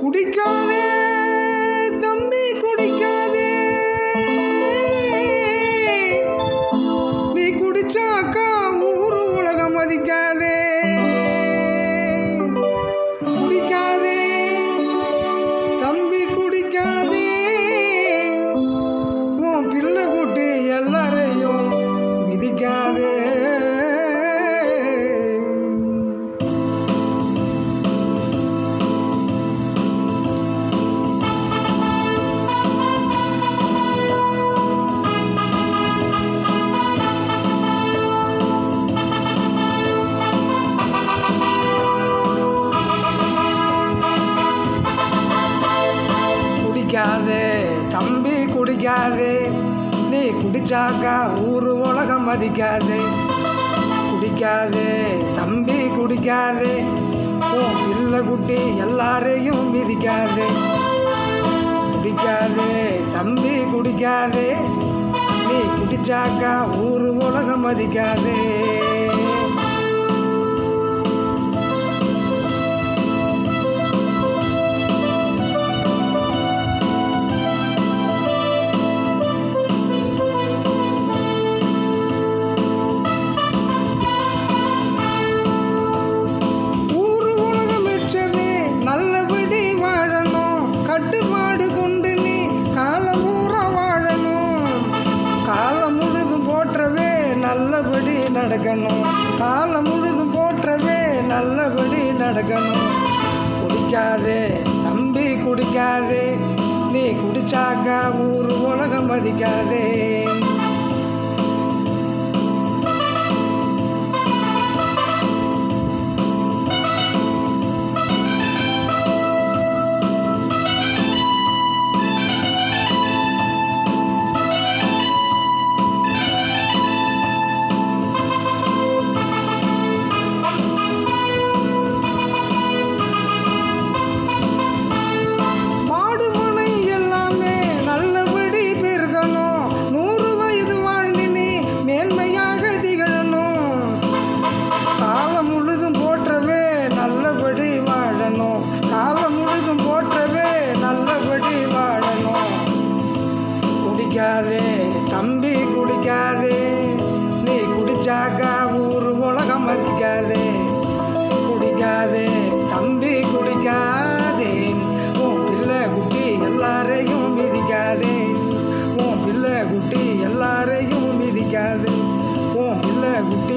குடிக்காதே தம்பி குடிக்காதே. நீ குடிச்சாக்கா ஊரு உலகம் மதிக்காதே. குடிக்காதே. நீ குடிச்சாக்கா ஊர் உலகம் மதிக்காதே. குடிக்காதே தம்பி குடிக்காதே. உன் பிள்ளை குட்டி எல்லாரையும் மிதிக்காதே. குடிக்காதே தம்பி குடிக்காதே. நீ குடிச்சாக்கா ஊர் உலகம் மதிக்காதே. நடக்கணும். காலம் முழுதும் போற்றவே நல்லபடி நடக்கணும். குடிக்காதே தம்பி குடிக்காதே. நீ குடிச்சாக்கா ஊர் உலகம் மதிக்காதே நம்பி குடிக்காதே நீ குடிச்சாக்கா ஊர் உலகம் மதிக்காதே. குடிக்காதே தம்பி குடிக்காதே. உன் பிள்ளை குட்டி எல்லாரையும் மிதிக்காதே. உன் பிள்ளை குட்டி எல்லாரையும் மிதிக்காதே. உன் பிள்ளை குட்டி